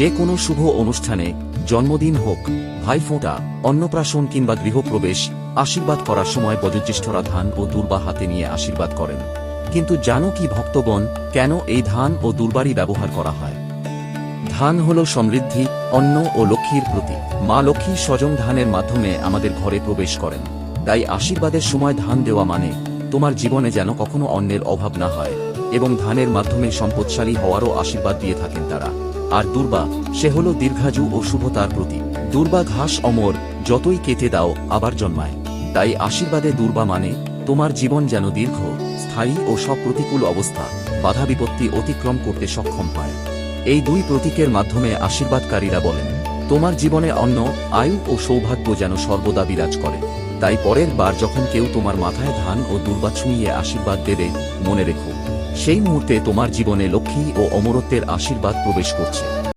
যে কোনো শুভ অনুষ্ঠানে জন্মদিন হোক, ভাইফোঁটা, অন্নপ্রাশন কিংবা গৃহপ্রবেশ আশীর্বাদ করার সময় বয়োজ্যেষ্ঠরা ধান ও দুর্বা হাতে নিয়ে আশীর্বাদ করেন। কিন্তু জানো কি ভক্তগণ, কেন এই ধান ও দুর্বারই ব্যবহার করা হয়? ধান হল সমৃদ্ধি, অন্ন ও লক্ষ্মীর প্রতীক মা লক্ষ্মী স্বজন ধানের মাধ্যমে আমাদের ঘরে প্রবেশ করেন। তাই আশীর্বাদের সময় ধান দেওয়া মানে তোমার জীবনে যেন কখনো অন্নের অভাব না হয়, এবং ধানের মাধ্যমে সম্পদশালী হওয়ারও আশীর্বাদ দিয়ে থাকেন তারা। আর দুর্বা, সে হল দীর্ঘাজু ও শুভতার প্রতীক দুর্বা ঘাস অমর, যতই কেটে দাও, আবার জন্মায়। তাই আশীর্বাদে দুর্বা মানে তোমার জীবন যেন দীর্ঘ, স্থায়ী ও সব প্রতিকূল অবস্থা, বাধা বিপত্তি অতিক্রম করতে সক্ষম হয়। এই দুই প্রতীকের মাধ্যমে আশীর্বাদকারীরা বলেন, তোমার জীবনে অন্ন, আয়ু ও সৌভাগ্য যেন সর্বদা বিরাজ করে। তাই পরের বার যখন কেউ তোমার মাথায় ধান ও দুর্বা ছুঁইয়ে আশীর্বাদ দেবে, মনে রেখো। সেই মুহূর্তে তোমার জীবনে লক্ষ্মী ও অমরত্বের আশীর্বাদ প্রবেশ করছে।